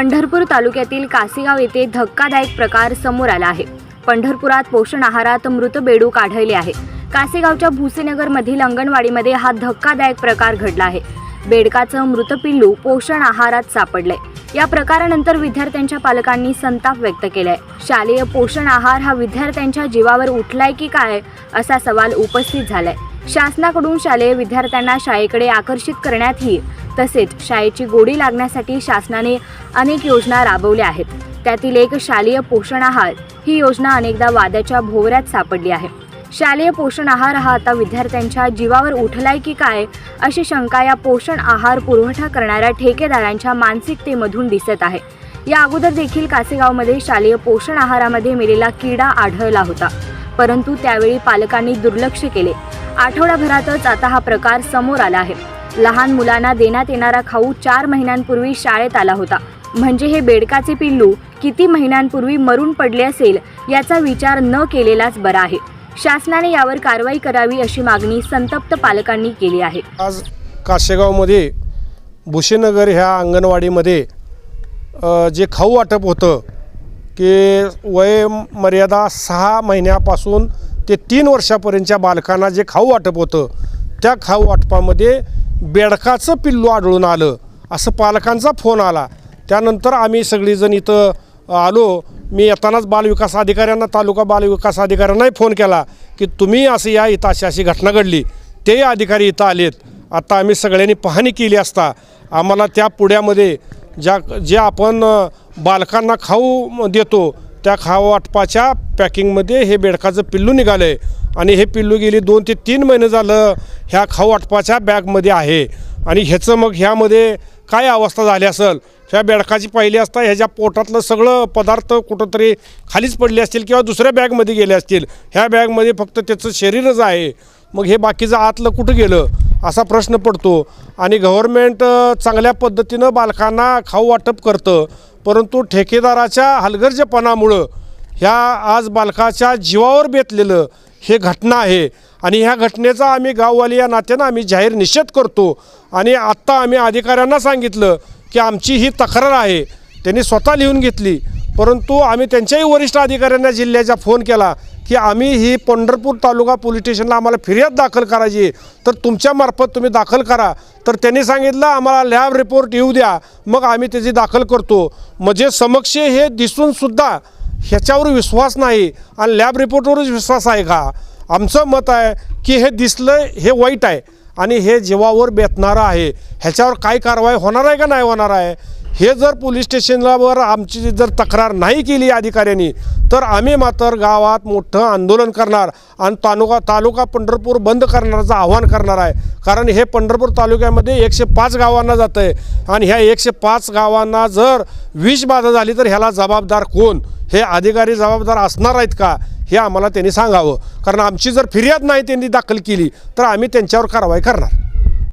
पंढरपूर तालुक्यातील कासेगाव येथे धक्कादायक प्रकार समोर आला आहे. पंढरपुरात पोषण आहारात मृत बेडूक आढळले आहे. कासेगावच्या भुसेनगर मधील अंगणवाडीमध्ये हा धक्कादायक प्रकार घडला आहे. बेडकाचं मृत पिल्लू पोषण आहारात सापडले या प्रकारानंतर विद्यार्थ्यांच्या पालकांनी संताप व्यक्त केलाय. शालेय पोषण आहार हा विद्यार्थ्यांच्या जीवावर उठलाय की काय असा सवाल उपस्थित झालाय. शासनाकडून शालेय विद्यार्थ्यांना शाळेकडे आकर्षित करण्यातही तसेच शाळेची गोडी लागण्यासाठी शासनाने अनेक योजना राबवल्या आहेत. त्यातील एक शालेय पोषण आहार ही योजना अनेकदा वादाच्या भोवऱ्यात सापडली आहे. शालेय पोषण आहार हा आता विद्यार्थ्यांच्या जीवावर उठलाय की काय अशी शंका या पोषण आहार पुरवठा करणाऱ्या ठेकेदारांच्या मानसिकतेमधून दिसत आहे. या अगोदर देखील कासेगावमध्ये शालेय पोषण आहारामध्ये मिलेला किडा आढळला होता परंतु त्यावेळी पालकांनी दुर्लक्ष केले. आठवडाभरातच आता हा प्रकार समोर आला आहे. लहान मुलांना देण्यात येणारा खाऊ चार महिन्यांपूर्वी शाळेत आला होता. म्हणजे हे बेडकाचे पिल्लू किती महिन्यांपूर्वी मरून पडले असेल याचा विचार न केलेलाच बरा आहे. शासनाने यावर कारवाई करावी अशी मागणी संतप्त पालकांनी केली आहे. आज काशेगावमध्ये भुशीनगर ह्या अंगणवाडीमध्ये जे खाऊ वाटप होतं की वय मर्यादा सहा महिन्यापासून ते तीन वर्षापर्यंतच्या बालकांना जे खाऊ वाटप होतं त्या खाऊ वाटपामध्ये बेडकाचं पिल्लू आढळून आलं. असं पालकांचा फोन आला. त्यानंतर आम्ही सगळीजण इथं आलो. मी येतानाच बालविकास अधिकाऱ्यांना तालुका बालविकास अधिकाऱ्यांनाही फोन केला की तुम्ही असं या इथं अशी अशी घटना घडली. तेही अधिकारी इथं आलेत. आता आम्ही सगळ्यांनी पाहणी केली असता आम्हाला त्या पुढ्यामध्ये ज्या जे आपण बालकांना खाऊ देतो त्या खाऊ वाटपाच्या पॅकिंगमध्ये हे बेडकाचं पिल्लू निघालं आहे आणि हे पिल्लू गेली दोन ते तीन महिने झालं ह्या खाऊ वाटपाच्या बॅगमध्ये आहे. आणि ह्याचं मग ह्यामध्ये काय अवस्था झाली असेल? ह्या बेडकाची पाहिली असता ह्याच्या पोटातलं सगळं पदार्थ कुठंतरी खालीच पडले असतील किंवा दुसऱ्या बॅगमध्ये गेले असतील? ह्या बॅगमध्ये फक्त त्याचं शरीरच आहे. मग हे बाकीचं आतलं कुठं गेलं? असा प्रश्न पडतो. आणि गव्हर्मेंट चांगल्या पद्धतीनं बालकांना खाऊ वाटप करतं. परंतु ठेकेदाराच्या हलगर्जेपणामुळं ह्या आज बालकाच्या जीवावर बेतलेलं हे घटना आहे. आणि ह्या घटनेचा आम्ही गाववाली या नात्यानं आम्ही जाहीर निषेध करतो. आणि आत्ता आम्ही अधिकाऱ्यांना सांगितलं की आमची ही तक्रार आहे. त्यांनी स्वतः लिहून घेतली. परंतु आम्ही त्यांच्याही वरिष्ठ अधिकाऱ्यांना जिल्ह्याचा फोन केला की आम्ही ही पंढरपूर तालुका पोलीस स्टेशनला आम्हाला फिर्याद दाखल करायची तर तुमच्यामार्फत तुम्ही दाखल करा. तर त्यांनी सांगितलं आम्हाला लॅब रिपोर्ट येऊ द्या. मग आम्ही त्याची दाखल करतो. म्हणजे समक्ष हे दिसूनसुद्धा ह्याच्यावर विश्वास नाही आणि लॅब रिपोर्टवरच विश्वास आहे का? आमचं मत आहे की हे दिसलं हे वाईट आहे आणि हे जीवावर बेतणारं आहे. ह्याच्यावर काय कारवाई होणार आहे का नाही होणार आहे? हे जर पोलीस स्टेशनलावर आमची जर तक्रार नाही केली अधिकाऱ्यांनी तर आम्ही मात्र गावात मोठं आंदोलन करणार आणि तालुका तालुका पंढरपूर बंद करण्याचं आव्हान करणार आहे. कारण हे पंढरपूर तालुक्यामध्ये एकशे पाच गावांना जातं आहे आणि ह्या एकशे पाच गावांना जर विषबाधा झाली तर ह्याला जबाबदार कोण? हे अधिकारी जबाबदार असणार आहेत का? हे आम्हाला त्यांनी सांगावं. कारण आमची जर फिर्याद नाही त्यांनी दाखल केली तर आम्ही त्यांच्यावर कारवाई करणार.